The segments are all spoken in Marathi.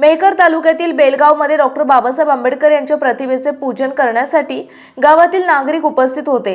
मेहकर तालुक्यातील बेलगावमध्ये डॉक्टर बाबासाहेब आंबेडकर यांच्या प्रतिमेचे पूजन करण्यासाठी गावातील नागरिक उपस्थित होते.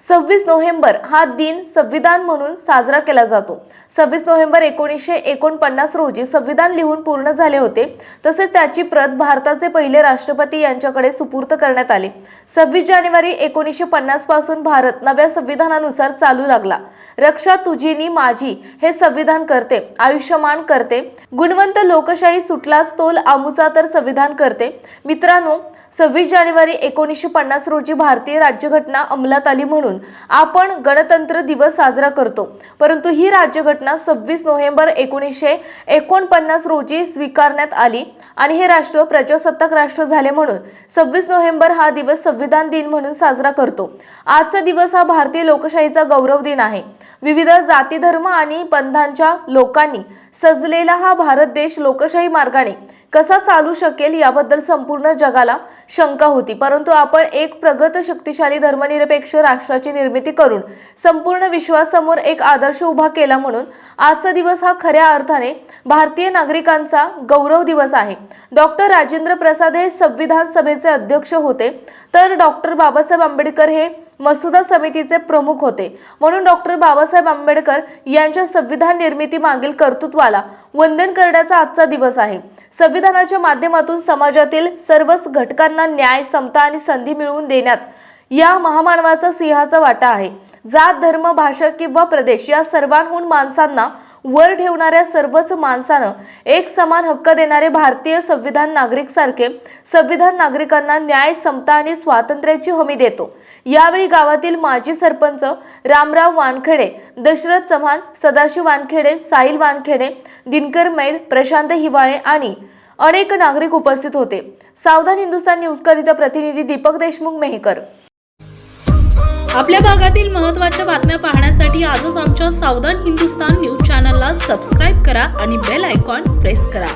सव्वीस नोव्हेंबर हा दिन संविधान म्हणून साजरा केला जातो. सव्वीस नोव्हेंबर एकोणीसशे एकोणपन्नास रोजी संविधान लिहून पूर्ण झाले होते. तसेच त्याची प्रत भारताचे पहिले राष्ट्रपती यांच्याकडे सुपूर्त करण्यात आले. सव्वीस जानेवारी एकोणीसशे पन्नासपासून भारत नव्या संविधानानुसार चालू लागला. रक्षा तुझीनी माझी हे संविधान करते आयुष्यमान करते. गुणवंत लोकशाही सुटलाच तोल आमुचा तर संविधान करते. मित्रांनो सव्वीस जानेवारी एकोणीसशे पन्नास रोजी भारतीय राज्यघटना अंमलात आली म्हणून आपण गणतंत्र दिवस साजरा करतो. परंतु ही राज्यघटना सव्वीस नोव्हेंबर एकोणीसशे एकोणपन्नास रोजी स्वीकारण्यात आली आणि हे राष्ट्र प्रजासत्ताक राष्ट्र झाले म्हणून सव्वीस नोव्हेंबर हा दिवस संविधान दिन म्हणून साजरा करतो. आजचा दिवस हा भारतीय लोकशाहीचा गौरव दिन आहे. विविध जाती धर्म आणि पंथांच्या लोकांनी सजलेला हा भारत देश लोकशाही मार्गाने कसा चालू शकेल याबद्दल संपूर्ण जगाला शंका होती. परंतु आपण एक प्रगत शक्तिशाली धर्मनिरपेक्ष राष्ट्राची निर्मिती करून संपूर्ण विश्वासमोर एक आदर्श उभा केला म्हणून आजचा दिवस हा खऱ्या अर्थाने भारतीय नागरिकांचा गौरव दिवस आहे. डॉक्टर राजेंद्र प्रसाद हे संविधान सभेचे अध्यक्ष होते. तर डॉक्टर बाबासाहेब आंबेडकर हे मसुदा समितीचे प्रमुख होते. म्हणून डॉक्टर बाबासाहेब आंबेडकर यांच्या संविधान निर्मिती मागील कर्तृत्वाला वंदन करण्याचा आजचा दिवस आहे. संविधानाच्या माध्यमातून समाजातील सर्वच घटकांना न्याय समता आणि संधी मिळवून देण्यात या महामानवाचा सिंहाचा वाटा आहे. जात धर्म भाषा किंवा प्रदेश या सर्वांहून माणसांना वर ठेवणाऱ्या सर्वच माणसानं एक समान हक्क देणारे भारतीय संविधान नागरिक सारखे संविधान नागरिकांना न्याय समता आणि स्वातंत्र्याची हमी देतो. यावेळी गावातील माजी सरपंच रामराव वानखेडे दशरथ चव्हाण सदाशिव वानखेडे साहिल वानखेडे दिनकर मैद प्रशांत हिवाळे आणि अनेक नागरिक उपस्थित होते. सावधान हिंदुस्तान न्यूजकरिता प्रतिनिधी दीपक देशमुख मेहकर. आपल्या भागातील महत्त्वाच्या बातम्या पाहण्यासाठी आजच आमच्या सावधान हिंदुस्तान न्यूज चॅनलला सबस्क्राईब करा आणि बेल आयकॉन प्रेस करा.